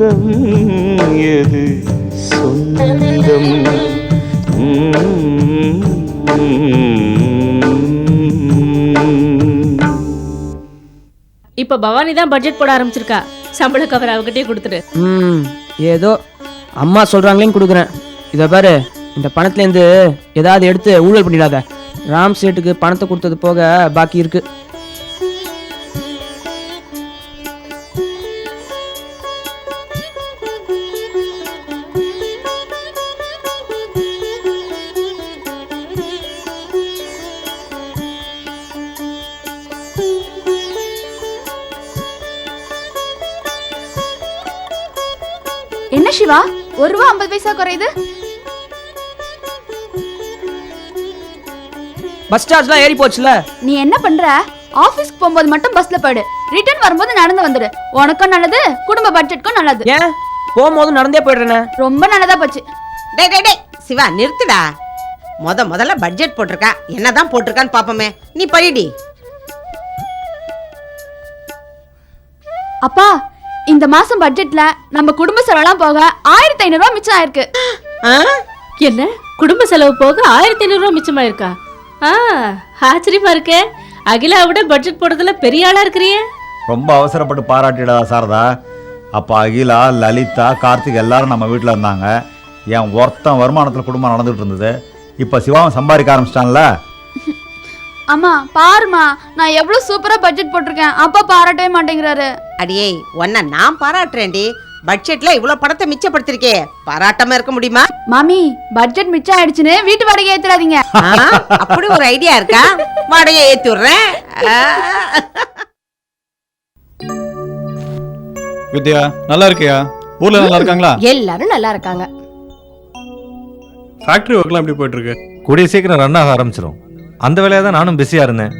பந்தம் எது? சொந்தம். இப்ப பவானி தான் பட்ஜெட் போட ஆரம்பிச்சிருக்கா. சம்பள கவர் அவகிட்டே கொடுத்துடு. ம் ஏதோ அம்மா சொல்கிறாங்களேன்னு கொடுக்குறேன். இதை பாரு இந்த பணத்துலேருந்து ஏதாவது எடுத்து ஊழல் பண்ணிடாத. ராம் சேட்டுக்கு பணத்தை கொடுத்தது போக பாக்கி இருக்கு. சிவா ஒரு ரூபா ஐம்பது பைசா குறையுது. பஸ் சார்ஜ்லாம் ஏறி போச்சுல நீ என்ன பண்ற? ஆபீஸ்க்கு போகும்போது மட்டும் பஸ்ல போயிடு. ரிட்டர்ன் வரும்போது நடந்து வந்துடு. உனக்கும் நல்லது குடும்ப பட்ஜெட்க்கும் நல்லது. ஏன்? போகும்போது நடந்தே போயிடுறேனே. ரொம்ப நல்லதா போச்சு. டேய் டேய் டேய் சிவா நிறுத்துடா. முத முதல்ல பட்ஜெட் போட்டிருக்கா. என்னதான் போட்டிருக்கான்னு பாப்போமே. நீ படிடி அப்பா இந்த மாசம் பட்ஜெட்ல நம்ம குடும்ப செலவெல்லாம் போக ஆயிரத்தி ஐநூறு ரூபாய் மிச்சம் ஆயிருக்கு. ஆ? என்ன? குடும்ப செலவு போக ஆயிரத்தி ஐநூறு ரூபாய் மிச்சமாயிருக்கா ஆ ஆச்சரியமா இருக்கே. அகிலா விட பட்ஜெட் போடுறதுல பெரிய ஆளா இருக்கிறியே. ரொம்ப அவசரப்பட்டு பாராட்டிடாதா சாரதா. அப்போ அகிலா லலிதா கார்த்திக் எல்லாரும் நம்ம வீட்டில் இருந்தாங்க. என் ஒருத்தன் வருமானத்தில் குடும்பம் நடந்துகிட்டு இருந்தது. இப்போ சிவாவும் சம்பாதிக்க ஆரம்பிச்சிட்டான்ல. அம்மா பாருமா நான் எவ்வளவு சூப்பரா பட்ஜெட் போட்டிருக்கேன். அப்பா பாராட்டவே மாட்டேங்கிறாரு. அடியே உன்னை நான் பாராட்டுறேன்டி. பட்ஜெட்ல இவ்வளவு பணத்தை மிச்சப்படுத்திருக்கே. பாராட்டாம இருக்க முடியுமா? மாமி பட்ஜெட் மிச்சம் ஆயிடுச்சுன்னு வீட்டு வாடகை ஏத்துறாதீங்க அப்படி ஒரு ஐடியா இருக்கா? வாடகையை ஏத்தி விடுறேன். வித்யா நல்லா இருக்கியா? ஊர்ல நல்லா இருக்காங்களா? எல்லாரும் நல்லா இருக்காங்க. ஃபேக்ட்ரி ஒர்க்லாம் எப்படி போயிட்டு இருக்கு? கூடிய சீக்கிரம் ரன் ஆக ஆரம்பிச்சிடும் அந்த வேலையை தான் நானும் பிஸியாக இருந்தேன்.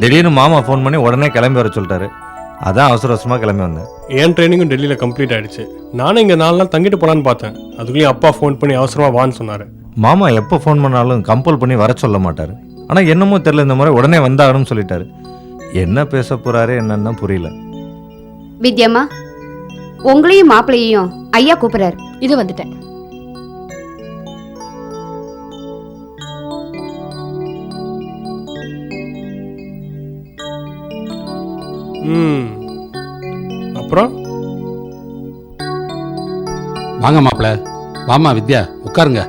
திடீர்னு மாமா ஃபோன் பண்ணி உடனே கிளம்பி வர சொல்லிட்டாரு. அதான் அவசர அவசரமாக கிளம்பி வந்தேன். என் ட்ரைனிங்கும் டெல்லியில் கம்ப்ளீட் ஆயிடுச்சு. நானும் இங்கே நாலு நாள் தங்கிட்டு போலான்னு பார்த்தேன். அதுக்குள்ளேயும் அப்பா ஃபோன் பண்ணி அவசரமா வான்னு சொன்னாரு. மாமா எப்போ ஃபோன் பண்ணாலும் கம்பல் பண்ணி வர சொல்ல மாட்டார். ஆனால் என்னமோ தெரியல இந்த முறை உடனே வந்தாகணும்னு சொல்லிட்டாரு. என்ன பேச போறாரு என்னன்னு தான் புரியல. வித்யாம்மா உங்களையும் மாப்பிள்ளையையும் ஐயா கூப்பிடுறாரு. இது வந்துட்டேன். அப்புறம்? வாங்க மாப்பிள. வாமா வித்யா உட்காருங்க.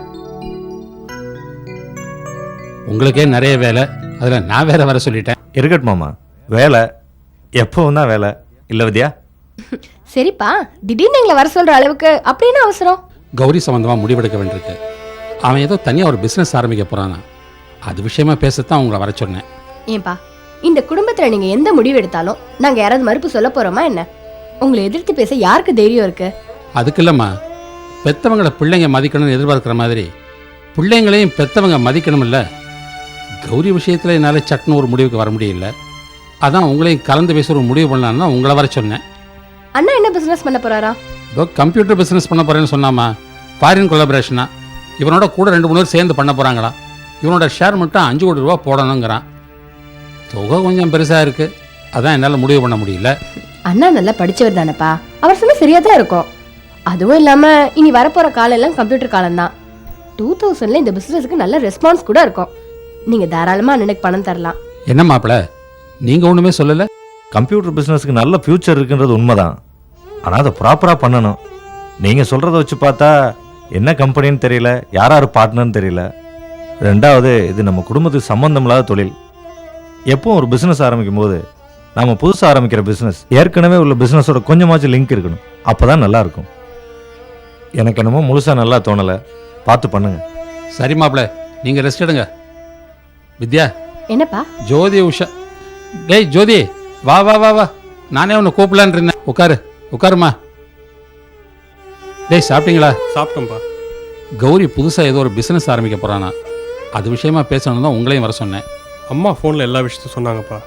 உங்களுக்கே நிறைய வேலை. அதில் நான் வேற வர சொல்லிட்டேன். இருக்கட்டும் மாமா. வேலை. எப்பவும் தான் வேலை. இல்லை வித்யா? சரிப்பா. திடீர்னு எங்களை வர சொல்ற அளவுக்கு அப்படி என்ன அவசரம்? கௌரி சம்பந்தமாக முடிவெடுக்க வேண்டியிருக்கு. அவன் ஏதோ தனியாக ஒரு பிஸ்னஸ் ஆரம்பிக்க போறானா. அது விஷயமா பேசத்தான் உங்களை வர சொன்னேன். ஏன்பா இந்த குடும்பத்துல நீங்க எந்த முடிவு எடுத்தாலும் நாங்க யாராவது மறுப்பு சொல்ல போறோமா என்ன? உங்களை எதிர்த்து பேச யாருக்கு தைரியம் இருக்கு? அதுக்கு இல்லைம்மா பெத்தவங்களை பிள்ளைங்க மதிக்கணும்னு எதிர்பார்க்குற மாதிரி பிள்ளைங்களையும் பெத்தவங்க மதிக்கணும்ல? கௌரி விஷயத்தில் என்னால் சட்டுன்னு ஒரு முடிவுக்கு வர முடியல. அதான் உங்களையும் கலந்து பேச ஒரு முடிவு பண்ணலான்னு உங்களை வர சொன்னேன். அண்ணா என்ன பிசினஸ் பண்ண போறாரா? இதோ கம்ப்யூட்டர் பிஸ்னஸ் பண்ண போறேன்னு சொன்னாமா ஃபாரின் கொலாபரேஷனா இவனோட கூட ரெண்டு மூணு பேர் சேர்ந்து பண்ண போறாங்களா? இவனோட ஷேர் மட்டும் அஞ்சு கோடி ரூபா போடணுங்கிறான். தொகை கொஞ்சம் பெருசா இருக்கு. அதான் என்னால் முடிவு பண்ண முடியல. அண்ணா நல்லா படிச்சவர் தானப்பா. அவர் சொன்னா சரியா தான் இருக்கும். அதுவும் இல்லாம இனி வரப்போற காலம் எல்லாம் கம்ப்யூட்டர் காலம் தான். டூ தௌசண்ட்ல இந்த பிசினஸ்க்கு நல்ல ரெஸ்பான்ஸ் கூட இருக்கும். நீங்க தாராளமா அண்ணனுக்கு பணம் தரலாம். என்ன மாப்பிள? நீங்க ஒண்ணுமே சொல்லல? கம்ப்யூட்டர் பிஸ்னஸ்க்கு நல்ல ஃப்யூச்சர் இருக்குன்றது உண்மைதான். ஆனால் அதை ப்ராப்பராக பண்ணணும். நீங்கள் சொல்கிறத வச்சு பார்த்தா என்ன கம்பெனின்னு தெரியல யார் யார் பார்ட்னர்னு தெரியல. ரெண்டாவது இது நம்ம குடும்பத்துக்கு சம்மந்தம் இல்லாத தொழில். எப்பவும் ஒரு பிஸ்னஸ் ஆரம்பிக்கும் போது நாம புதுசாக ஆரம்பிக்கிற பிஸ்னஸ் ஏற்கனவே உள்ள பிஸ்னஸோட கொஞ்சமாச்சும் லிங்க் இருக்கணும். அப்போ தான் நல்லாயிருக்கும் எனக்கு என்னமோ முழுசாக நல்லா தோணலை. பார்த்து பண்ணுங்க. சரி மாப்பிள நீங்க ரெஸ்ட் எடுங்க. வித்யா? என்னப்பா? ஜோதி உஷா. டேய் ஜோதி வா வா வா வா. நானே உன்னை கூப்பிடலான்னு இருந்தேன். உட்காரு உட்காருமா டேய் சாப்பிட்டீங்களா? சாப்பிட்டோம்ப்பா. கௌரி புதுசாக ஏதோ ஒரு பிஸ்னஸ் ஆரம்பிக்க போறானா. அது விஷயமா பேசணும் தான் உங்களையும் வர சொன்னேன். அம்மா ஃபோனில் எல்லா விஷயத்தையும் சொன்னாங்கப்பா.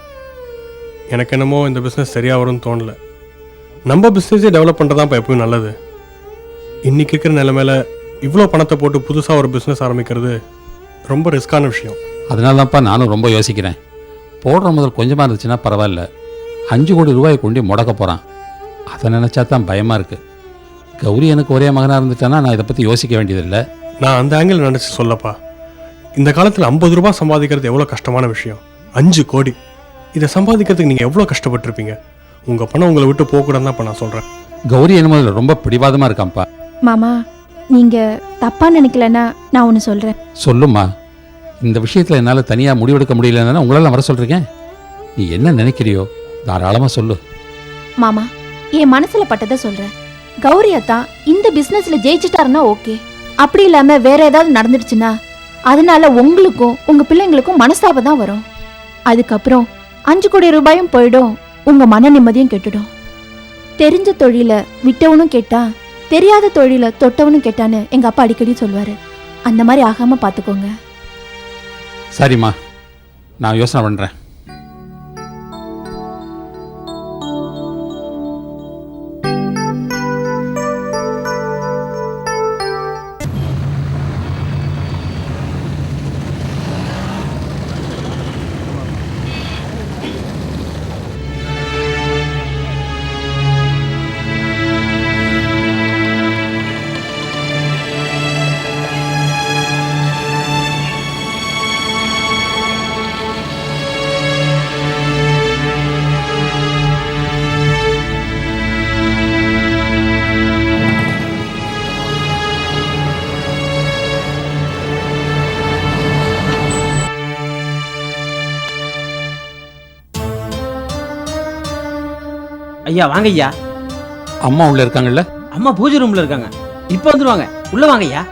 எனக்கு என்னமோ இந்த பிஸ்னஸ் சரியாக வரும்னு தோணல. நம்ம பிஸ்னஸே டெவலப் பண்ணுறதாப்பா எப்பவும் நல்லது. இன்னைக்கு இருக்கிற நிலைமையில இவ்வளோ பணத்தை போட்டு புதுசாக ஒரு பிஸ்னஸ் ஆரம்பிக்கிறது ரொம்ப ரிஸ்கான விஷயம். அதனால தான்ப்பா நானும் ரொம்ப யோசிக்கிறேன். போடுற முதல் கொஞ்சமாக இருந்துச்சுன்னா பரவாயில்ல. அஞ்சு கோடி ரூபாயை கொண்டு முடக்க போகிறான் அதை நினச்சா தான் பயமாக இருக்குது கௌரி எனக்கு ஒரே மகனாக இருந்துட்டானா நான் இதை பற்றி யோசிக்க வேண்டியதில்லை. நான் அந்த ஆங்கிள் நினச்சி சொல்லப்பா. இந்த காலத்தில் ஐம்பது ரூபாய் சம்பாதிக்கிறது எவ்வளோ கஷ்டமான விஷயம்? அஞ்சு கோடி. இதை சம்பாதிக்கிறதுக்கு நீங்கள் எவ்வளோ கஷ்டப்பட்டிருப்பீங்க? உங்கள் பணம் உங்களை விட்டு போகக்கூடாதுன்னு தான் இப்போ நான் சொல்கிறேன் கௌரி என்னமோ ரொம்ப பிடிவாதமாக இருக்கான்ப்பா. மாமா நீங்க தப்பா நினைக்கலன்னா நான் ஒன்று சொல்றேன். சொல்லுமா இந்த விஷயத்தில் என்னால் தனியாக முடிவெடுக்க முடியலன்னா உங்களால் வர சொல்கிறீங்க நீ என்ன நினைக்கிறியோ? தாராளமாக சொல்லு. மாமா என் மனசுல பட்டதை சொல்றேன். கௌரி அத்தா இந்த பிசினஸ்ல ஜெயிச்சிட்டாருன்னா ஓகே அப்படி இல்லாம வேற ஏதாவது நடந்துடுச்சுன்னா அதனால உங்களுக்கும் உங்க பிள்ளைங்களுக்கும் மனஸ்தாபம் தான் வரும். அதுக்கப்புறம் அஞ்சு கோடி ரூபாயும் போயிடும். உங்க மன நிம்மதியும் கெட்டுடும். தெரிஞ்ச தொழில விட்டவனும் கேட்டா தெரியாத தொழில தொட்டவனும் கேட்டான்னு எங்க அப்பா அடிக்கடி சொல்வாரு அந்த மாதிரி ஆகாம பாத்துக்கோங்க. சரிம்மா. நான் யோசனை பண்றேன். ஐயா வாங்க ஐயா. அம்மா உள்ளே இருக்காங்கல்ல? அம்மா பூஜை ரூம்ல இருக்காங்க. இப்போ வந்துருவாங்க. உள்ள வாங்க ஐயா.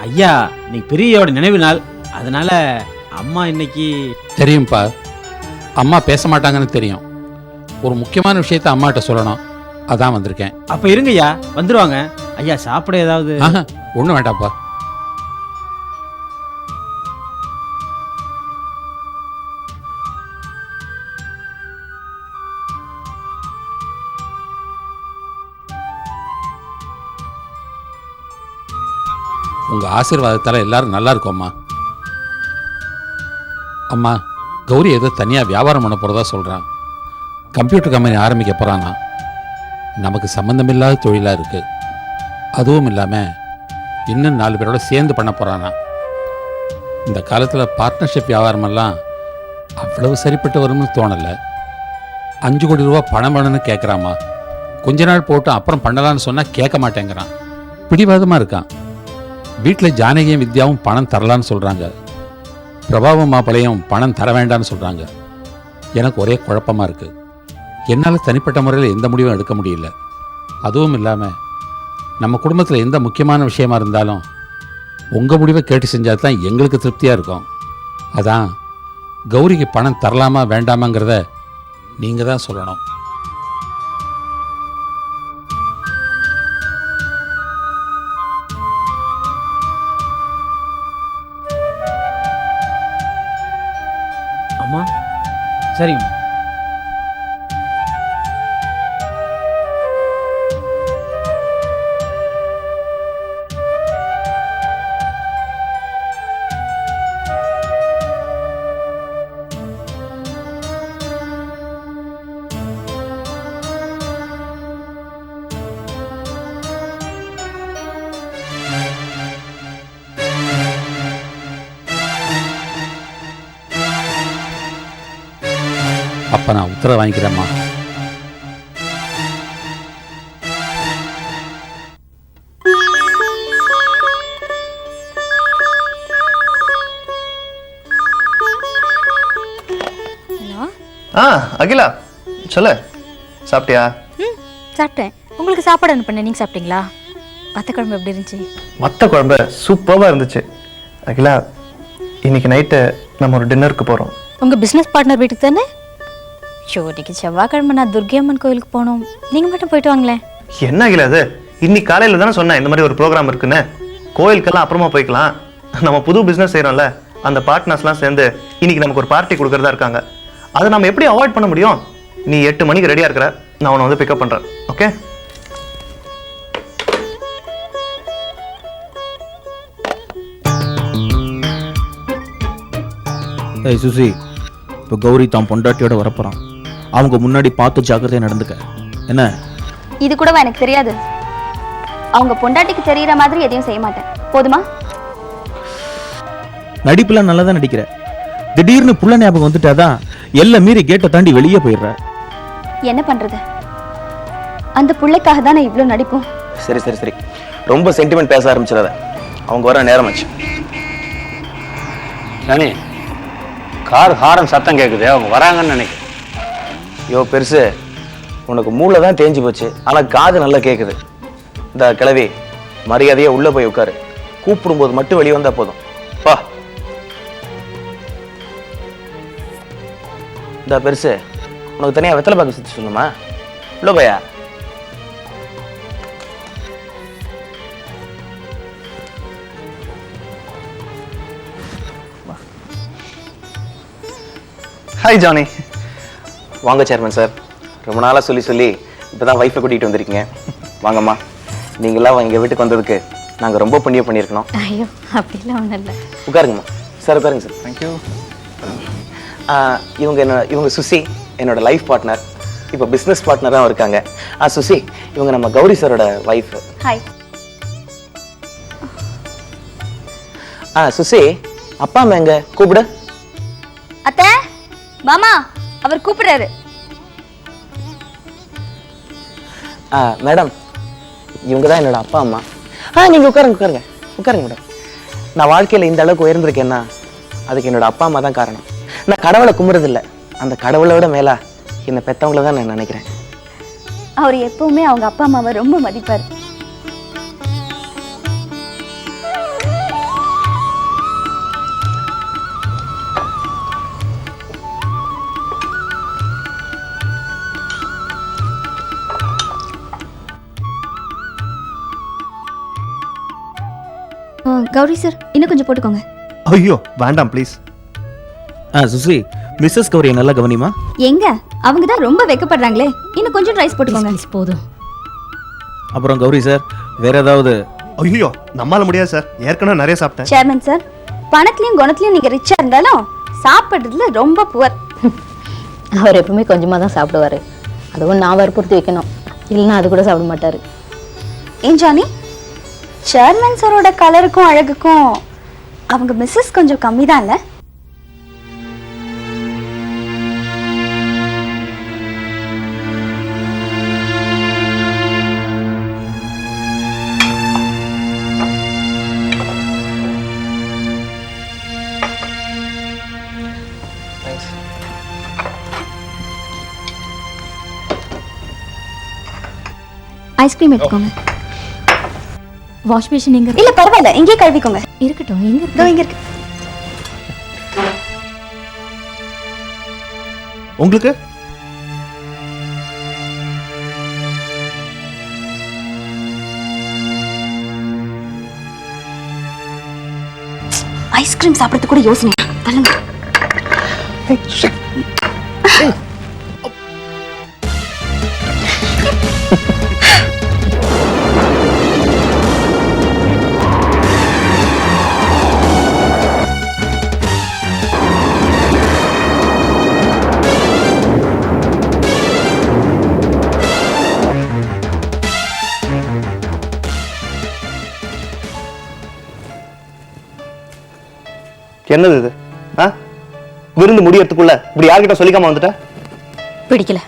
ஐயா இன்னைக்கு பெரியயோட நினைவு நாள். அதனால அம்மா இன்னைக்கு தெரியும்ப்பா அம்மா பேச மாட்டாங்கன்னு தெரியும். ஒரு முக்கியமான விஷயத்த அம்மாட்ட சொல்லணும். அதான் வந்திருக்கேன். அப்ப இருங்க ஐயா. வந்துருவாங்க. ஐயா சாப்பிட ஏதாவது? ஒன்றும் வேண்டாம்ப்பா. உங்கள் ஆசீர்வாதத்தால் எல்லாரும் நல்லா இருக்கோம்மா. அம்மா கௌரி ஏதோ தனியாக வியாபாரம் பண்ண போகிறதா சொல்கிறான் கம்ப்யூட்டர் கம்பெனி ஆரம்பிக்க போகிறானா நமக்கு சம்மந்தமில்லாத தொழிலாக இருக்குது அதுவும் இல்லாமல் இன்னும் நாலு பேரோட சேர்ந்து பண்ண போகிறானா இந்த காலத்தில் பார்ட்னர்ஷிப் வியாபாரமெல்லாம் அவ்வளவு சரிப்பட்டு வரும்னு தோணலை. அஞ்சு கோடி ரூபா பணம் வேணும்னு கேட்குறாமா கொஞ்ச நாள் போட்டு அப்புறம் பண்ணலான்னு சொன்னால் கேட்க மாட்டேங்கிறான். பிடிவாதமாக இருக்கான். வீட்டில் ஜானகியும் வித்யாவும் பணம் தரலான்னு சொல்கிறாங்க பிரபாவும் மாப்பிளையும் பணம் தர வேண்டாம்னு சொல்கிறாங்க எனக்கு ஒரே குழப்பமாக இருக்குது என்னால் தனிப்பட்ட முறையில் எந்த முடிவும் எடுக்க முடியல. அதுவும் இல்லாமல் நம்ம குடும்பத்தில் எந்த முக்கியமான விஷயமா இருந்தாலும் உங்கள் முடிவை கேட்டு செஞ்சால் தான் எங்களுக்கு திருப்தியாக இருக்கும். அதான் கௌரிக்கு பணம் தரலாமா வேண்டாமாங்கிறத நீங்கள் தான் சொல்லணும். சரிங்கம்மா உத்தரவு வாங்கிக்கிறேம்மா. ஆ அகிலா சொல்லு. சாப்பிட்டியா? ம் சாப்பிட்டேன். உங்களுக்கு சாப்பாடு அனுப்பினேன். நீங்கள் சாப்பிட்டீங்களா? வத்த குழம்பு எப்படி இருந்துச்சு? மத்த குழம்பு சூப்பராக இருந்துச்சு. அகிலா இன்னைக்கு நைட்டு நம்ம ஒரு டின்னருக்கு போகிறோம் உங்கள் பிஸ்னஸ் பார்ட்னர் வீட்டுக்கு தானே? ஷோ இன்னைக்கு செவ்வாய்க்கிழமை நான் துர்கை அம்மன் கோயிலுக்கு போகணும். நீங்கள் மட்டும் போயிட்டு வாங்களேன். என்ன அகிலா அது இன்னைக்கு காலையில் தானே சொன்னேன் இந்த மாதிரி ஒரு ப்ரோக்ராம் இருக்குன்னு. கோயிலுக்கெல்லாம் அப்புறமா போய்க்கலாம். நம்ம புது பிஸ்னஸ் செய்கிறோம்ல அந்த பார்ட்னர்ஸ்லாம் சேர்ந்து இன்னைக்கு நமக்கு ஒரு பார்ட்டி கொடுக்கறதா இருக்காங்க. அதை நம்ம எப்படி அவாய்ட் பண்ண முடியும்? நீ எட்டு மணிக்கு ரெடியாக இருக்கிற நான் உன்னை வந்து பிக்கப் பண்ணுறேன் ஓகே ஏய் சுசி இப்போ கௌரி தான் பொண்டாட்டியோட வரப்போகிறான் அவங்க முன்னாடி பார்த்து ஜாக்கிரதையாக நடந்துக்க. என்ன? இது கூடவா எனக்கு தெரியாது. அவங்க பொண்டாட்டிக்கு தெரியற மாதிரி எதையும் செய்ய மாட்டேன். போதுமா? நடிப்புலாம் நல்லா தான் நடிக்கிற. திடீர்னு புள்ள ஞாபகம் வந்துட்டாதான் எல்லாம் மீறி கேட்டை தாண்டி வெளியே போயிடுற. என்ன பண்றது? அந்த புள்ளைக்காக தான் நான் இவ்வளோ நடிப்போம்? சரி சரி சரி. ரொம்ப சென்டிமெண்ட் பேச ஆரம்பிச்சிடாத. அவங்க வர நேரம் ஆச்சு. ராணி கார் ஹாரன் சத்தம் கேட்குது அவங்க வராங்கன்னு நினைக்கிறேன். யோ பெருசு உனக்கு மூளை தான் தேஞ்சு போச்சு. ஆனா காது நல்லா கேக்குது. இந்த கிளவி மரியாதையா உள்ள போய் உட்காரு. கூப்பிடும்போது மட்டும் வெளியே வந்தா போதும். பா இந்த பெருசு உனக்கு தனியா வெத்தலை பாக்கு சுத்தி சொல்லுமா உள்ள போயா? ஹாய் ஜானி வாங்க சேர்மன் சார் ரொம்ப நாளாக சொல்லி சொல்லி இப்போ தான் ஒய்ஃபை கூட்டிகிட்டு வந்திருக்கீங்க. வாங்கம்மா. நீங்களாம் எங்கள் வீட்டுக்கு வந்ததுக்கு நாங்கள் ரொம்ப புண்ணியம் பண்ணியிருக்கணும். ஐயோ அப்படிலாம் ஒன்றும் இல்லை. உட்காருங்கம்மா. சார் உட்காருங்க சார் தேங்க்யூ இவங்க என்ன இவங்க சுசி என்னோட லைஃப் பார்ட்னர் இப்போ பிஸ்னஸ் பார்ட்னராகவும் இருக்காங்க. ஆ சுசி இவங்க நம்ம கௌரி சாரோட ஒய்ஃப் ஹாய் ஆ சுசி அப்பா அம்மா எங்க? கூப்பிடு. அத்தை மாமா. அவர் கூப்பிடுறாரு. மேடம் இவங்க தான் என்னோட அப்பா அம்மா. ஆ நீங்கள் உட்காருங்க உட்காருங்க உட்காருங்க மேடம். நான் வாழ்க்கையில் இந்த அளவுக்கு உயர்ந்திருக்கேன்னா அதுக்கு என்னோட அப்பா அம்மா தான் காரணம். நான் கடவுளை கும்புறதில்ல அந்த கடவுளோட மேலா என்னை பெற்றவங்கள தான் நான் நினைக்கிறேன். அவர் எப்பவுமே அவங்க அப்பா அம்மாவை ரொம்ப மதிப்பார். கௌரி சார் இன்னும் கொஞ்சம் போட்டுக்கோங்க. ஐயோ வேண்டாம் ப்ளீஸ் ஆ சுசி மிஸ்ஸஸ் கௌரியை நல்லா கவனிமா எங்க? அவங்க தான் ரொம்ப வெக்கப்படுறாங்களே. இன்னும் கொஞ்சம் ரைஸ் போட்டுக்கோங்க. போதும். அப்புறம் கௌரி சார் வேற ஏதாவது? ஐயோ நம்மால முடியாது சார். ஏற்கனவே நிறைய சாப்பிட்டேன். சேர்மன் சார் பணத்துலயும் குணத்துலயும் நீங்க ரிச்சா இருந்தாலும் சாப்பிடுறதுல ரொம்ப புவர் அவர் எப்பவுமே கொஞ்சமாக தான் சாப்பிடுவார். அதுவும் நான் வற்புறுத்தி வைக்கணும். இல்லைன்னா அது கூட சாப்பிட மாட்டார். ஏன் ஜானி? சேர்மன் சாரோட கலருக்கும் அழகுக்கும் அவங்க மிஸ்ஸஸ் கொஞ்சம் கம்மி தான் இல்ல ஐஸ்கிரீம் எடுத்துக்கோங்க. வாஷ் மிஷின் எங்க இல்ல பரவாயில்ல. இங்கேயே கழுவிக்கோங்க. இருக்கட்டும் எங்க இதோ இங்க இருக்கு. உங்களுக்கு? ஐஸ்கிரீம் சாப்பிடறது கூட யோசனை தள்ளுங்க. என்னது இது? ஆ? விருந்து முடியறதுக்குள்ள இப்படி யார்கிட்ட சொல்லிக்காம வந்துட்ட? பிடிக்கல.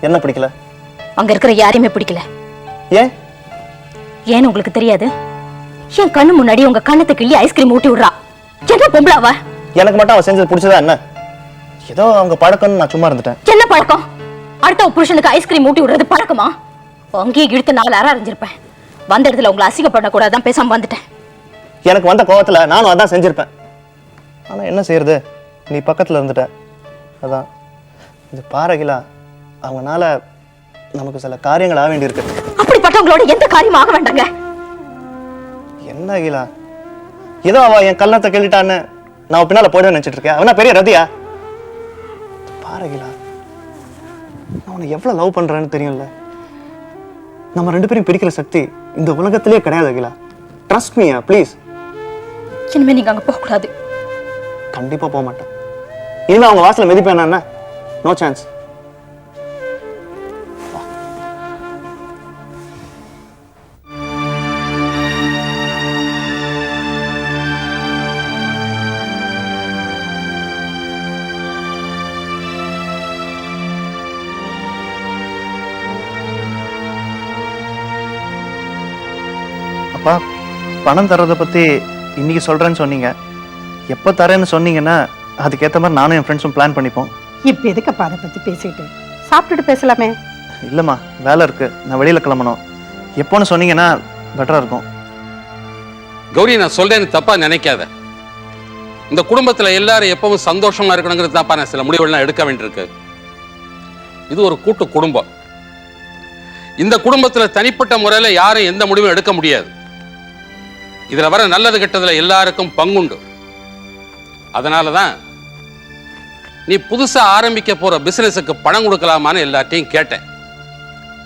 என்ன பிடிக்கல? அங்க இருக்கிற யாரையுமே பிடிக்கல. ஏன்? ஏன்னு உங்களுக்கு தெரியாது? என் கண்ணு முன்னாடி உங்க கண்ணத்தை கிள்ளி ஐஸ்கிரீம் ஊட்டி விடுறா. என்ன பொம்பளாவா எனக்கு மட்டும் அவ செஞ்சது பிடிச்சதா என்ன? ஏதோ அவங்க பழக்கம்னு நான் சும்மா இருந்துட்டேன். என்ன பழக்கம்? அடுத்த புருஷனுக்கு ஐஸ்கிரீம் ஊட்டி விடுறது பழக்கமா? அங்கேயே இழுத்து நாலு அற அறிஞ்சிருப்பேன் வந்த இடத்துல உங்களை அசிங்கப்பட கூடாதான் பேசாம வந்துட்டேன். எனக்கு வந்த கோவத்துல நானும் அதான் செஞ்சிருப்பேன். ஆனா என்ன செய்யறது? நீ பக்கத்துல இருந்துட்ட. அதான். இது பாரகிலா அவங்கனால நமக்கு சில காரியங்கள் ஆக வேண்டியிருக்கு. அப்படிப்பட்டவங்களோட எந்த காரியமும் ஆக வேண்டாங்க. என்ன அகிலா? ஏதோ அவ என் கல்லத்தை கேட்டுட்டான்னு நான் பின்னால போயிட நினைச்சிட்டு இருக்கேன். அவனா பெரிய ரதியா? பாரு அகிலா. நான் உன்னை எவ்வளவு லவ் பண்றேன்னு தெரியும்ல. நம்ம ரெண்டு பேரும் பிரிக்கிற சக்தி இந்த உலகத்திலேயே கிடையாது அகிலா. ட்ரஸ்ட் மீ ப்ளீஸ் இனிமே நீங்க அங்க போக கூடாது. கண்டிப்பா போக மாட்டேன். இனிமே அவங்க வாசல மிதிப்பேன் என்ன? நோ சான்ஸ் அப்பா பணம் தர்றதை பத்தி இன்னைக்கு சொல்றேன்னு சொன்னீங்க. எப்போ தரேன்னு சொன்னீங்கன்னா அதுக்கேற்ற மாதிரி நானும் என் ஃப்ரெண்ட்ஸும் பிளான் பண்ணிப்போம். இப்ப எதுக்குப்பா அதை பத்தி பேசிட்டு சாப்பிட்டுட்டு பேசலாமே. இல்லைம்மா வேலை இருக்கு. நான் வெளியில கிளம்பணும். எப்போன்னு சொன்னீங்கன்னா பெட்டரா இருக்கும். கௌரி நான் சொல்றேன்னு தப்பா நினைக்காத. இந்த குடும்பத்துல எல்லாரும் எப்பவும் சந்தோஷமா இருக்கணுங்கிறது தான்ப்பா நான் சில முடிவுகள்லாம் எடுக்க வேண்டியிருக்கு. இது ஒரு கூட்டு குடும்பம். இந்த குடும்பத்துல தனிப்பட்ட முறையில யாரும் எந்த முடிவும் எடுக்க முடியாது. இதுல வர நல்லது கெட்டதுல எல்லாருக்கும் பங்குண்டு. அதனால தான் நீ புதுசா ஆரம்பிக்க போற பிஸ்னஸுக்கு பணம் கொடுக்கலாமான்னு எல்லாத்தையும் கேட்டேன்.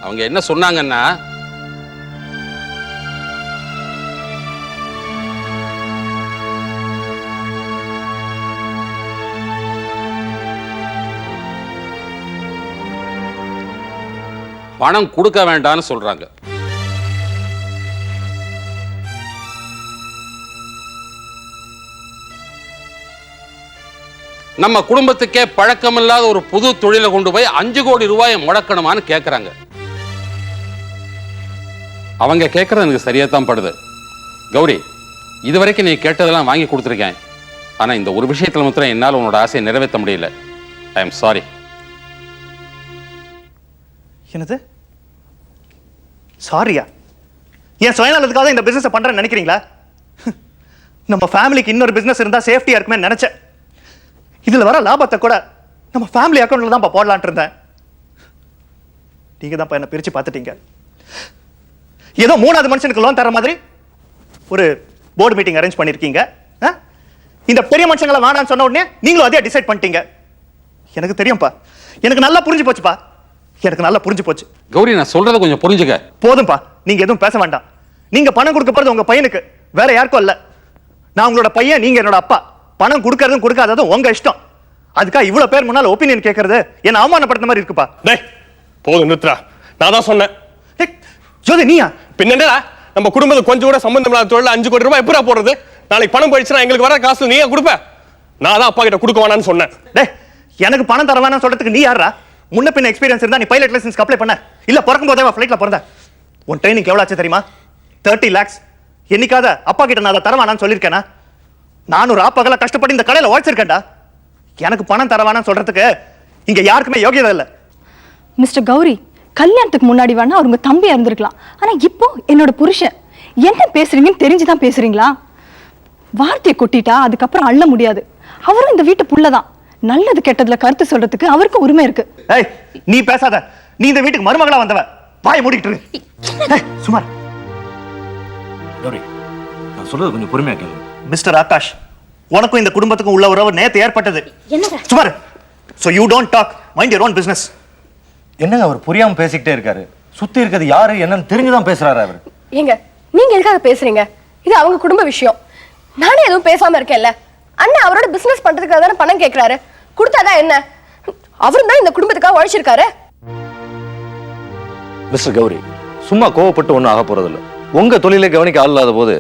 அவங்க என்ன சொன்னாங்கன்னா பணம் கொடுக்க வேண்டாம்னு சொல்றாங்க. நம்ம குடும்பத்துக்கே பழக்கமில்லாத ஒரு புது தொழிலை கொண்டு போய் அஞ்சு கோடி ரூபாயை முடக்கணுமான்னு கேட்குறாங்க அவங்க கேட்கறது எனக்கு சரியா தான் படுது. கௌரி இதுவரைக்கும் நீ கேட்டதெல்லாம் வாங்கி கொடுத்துருக்கேன். ஆனா இந்த ஒரு விஷயத்துல மாத்திரம் என்னால் உன்னோட ஆசையை நிறைவேற்ற முடியல. ஐ எம் சாரி என்னது? சாரியா என் சுயநலத்துக்காக இந்த பிசினஸ் பண்றேன்னு நினைக்கிறீங்களா? நம்ம ஃபேமிலிக்கு இன்னொரு பிசினஸ் இருந்தா சேஃப்டியா இருக்குமே நினைச்சேன். இதுல வர லாபத்தை கூட நம்ம ஃபேமிலி அக்கௌண்ட்ல தான் போடலான்ட்டு இருந்தேன். நீங்க தான் என்ன பிரிச்சு பார்த்துட்டீங்க. ஏதோ மூணாவது மனுஷனுக்கு லோன் தர மாதிரி ஒரு போர்டு மீட்டிங் அரேஞ்ச் பண்ணிருக்கீங்க. ஆ? இந்த பெரிய மனுஷங்களை வேணாம்னு சொன்ன உடனே நீங்களும் அதே டிசைட் பண்ணிட்டீங்க. எனக்கு தெரியும்ப்பா எனக்கு நல்லா புரிஞ்சு போச்சுப்பா. எனக்கு நல்லா புரிஞ்சு போச்சு. கௌரி நான் சொல்றதை கொஞ்சம் புரிஞ்சுக்க. போதும்பா. நீங்க எதுவும் பேச வேண்டாம். நீங்க பணம் கொடுக்க போறது உங்க பையனுக்கு. வேற யாருக்கும் இல்ல. நான் உங்களோட பையன் நீங்க என்னோட அப்பா. பணம் கொடுக்கறதும் கொடுக்காததும் உங்க இஷ்டம். அதுக்காக இவ்வளவு பேர் முன்னால ஒப்பீனியன் கேட்கறது என்ன அவமானப்படுத்த மாதிரி இருக்குப்பா. டேய் போதும் நிறுத்துறா நான் தான் சொன்னேன். ஜோதி நீயா? பின்னடா நம்ம குடும்பத்துக்கு கொஞ்சம் கூட சம்பந்தம் இல்லாத தொழில் அஞ்சு கோடி ரூபாய் எப்படா போடுறது? நாளைக்கு பணம் போயிடுச்சுன்னா எங்களுக்கு வர காசு நீயே கொடுப்ப. நான் தான் அப்பா கிட்ட கொடுக்க வேணாம்னு சொன்னேன். டேய் எனக்கு பணம் தர வேணாம்னு சொல்றதுக்கு நீ யாரா முன்ன பின்ன எக்ஸ்பீரியன்ஸ் இருந்தா நீ பைலட் லைசன்ஸ் அப்ளை பண்ண. இல்ல பிறக்கும் போதே ஃபிளைட்ல பிறந்த. உன் ட்ரைனிங் எவ்வளவு ஆச்சு தெரியுமா? தேர்ட்டி லேக்ஸ் என்னைக்காத அப்பா கிட்ட நான் அதை தர வேணாம்னு சொல்லியிருக்கேனா? நானூறு ஆப்பகல கஷ்டப்பட்டு இந்த கடையில உழைச்சிருக்கேன்டா. எனக்கு பணம் தர வேணாம்னு சொல்றதுக்கு இங்க யாருக்குமே யோகியதை இல்லை. மிஸ்டர் கௌரி கல்யாணத்துக்கு முன்னாடி வேணா அவங்க தம்பியா இருந்திருக்கலாம். ஆனா இப்போ என்னோட புருஷன். என்ன பேசுறீங்கன்னு தெரிஞ்சுதான் பேசுறீங்களா? வார்த்தையை கொட்டிட்டா அதுக்கப்புறம் அள்ள முடியாது. அவரும் இந்த வீட்டு புள்ளதான். நல்லது கெட்டதுல கருத்து சொல்றதுக்கு அவருக்கு உரிமை இருக்கு. ஏய் நீ பேசாத. நீ இந்த வீட்டுக்கு மருமகளா வந்தவ. வாயை மூடிட்டு இரு. ஏய், சுமார். கௌரி நான் சொல்றது கொஞ்சம் பொறுமையா கேளு. மிஸ்டர் ஆகாஷ் உனக்கும் இந்த குடும்பத்துக்கும் உள்ள உறவு நேத்து ஏற்பட்டது. என்னங்க? சுமார் so you don't talk mind your own business என்னங்க அவர் புரியாம பேசிக்கிட்டே இருக்காரு? சுத்தி இருக்கிறது யாரு என்னன்னு தெரிஞ்சுதான் பேசுறாரு அவர். ஏங்க நீங்க எதுக்காக பேசுறீங்க? இது அவங்க குடும்ப விஷயம். நானே எதுவும் பேசாம இருக்கேன்ல. அண்ணன் அவரோட பிசினஸ் பண்றதுக்காக தானே பணம் கேக்குறாரு. கொடுத்தாதான் என்ன? அவரும் தான் இந்த குடும்பத்துக்காக உழைச்சிருக்காரு. மிஸ்டர் கௌரி சும்மா கோவப்பட்டு ஒன்றும் ஆக போறதில்ல. உங்க தொழிலை கவனிக்க ஆள் இல்லாத போது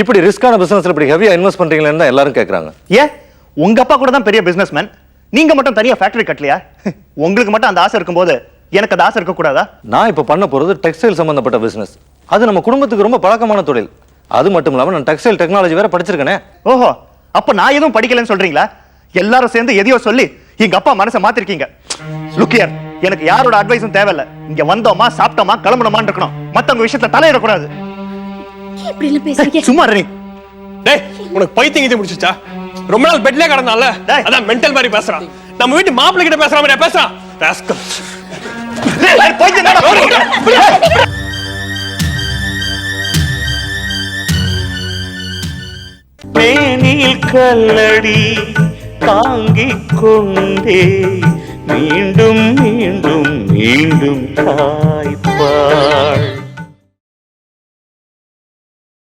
இப்படி ரிஸ்கான பிசினஸ்ல இப்படி ஹெவியா இன்வெஸ்ட் பண்றீங்களேன்னு தான் எல்லாரும் கேட்கறாங்க ஏன் உங்க அப்பா கூட தான் பெரிய பிசினஸ்மேன் நீங்க மட்டும் தனியா ஃபேக்டரி கட்டலையா? உங்களுக்கு மட்டும் அந்த ஆசை இருக்கும்போது எனக்கு அந்த ஆசை இருக்க கூடாதா நான் இப்போ பண்ண போறது டெக்ஸ்டைல் சம்பந்தப்பட்ட பிசினஸ் அது நம்ம குடும்பத்துக்கு ரொம்ப பழக்கமான தொழில். அது மட்டும் இல்லாம நான் டெக்ஸ்டைல் டெக்னாலஜி வேற படிச்சிருக்கேனே. ஓஹோ அப்ப நான் எதுவும் படிக்கலன்னு சொல்றீங்களா? எல்லாரும் சேர்ந்து எதையோ சொல்லி எங்க அப்பா மனசை மாத்திருக்கீங்க. லுக்கியர் எனக்கு யாரோட அட்வைஸும் தேவையில்ல. இங்க வந்தோமா சாப்பிட்டோமா கிளம்பணுமான்னு இருக்கணும். மத்தவங்க விஷயத்துல தலையிடக்கூடாது. இப்படி எல்லாம் பேசுறீங்க? சும்மா இரு நீ டேய் உனக்கு பைத்தியம் இது முடிச்சுச்சா ரொம்ப நாள் பெட்லயே கிடந்தால அதான் மென்டல் மாதிரி பேசுறான். நம்ம வீட்டு மாப்பிள்ளை கிட்ட பேசுற மாதிரி பேசுறான். Rascal. மேனில் கல்லடி தாங்கிக் கொண்டே மீண்டும் மீண்டும் மீண்டும் தாய்ப்பால்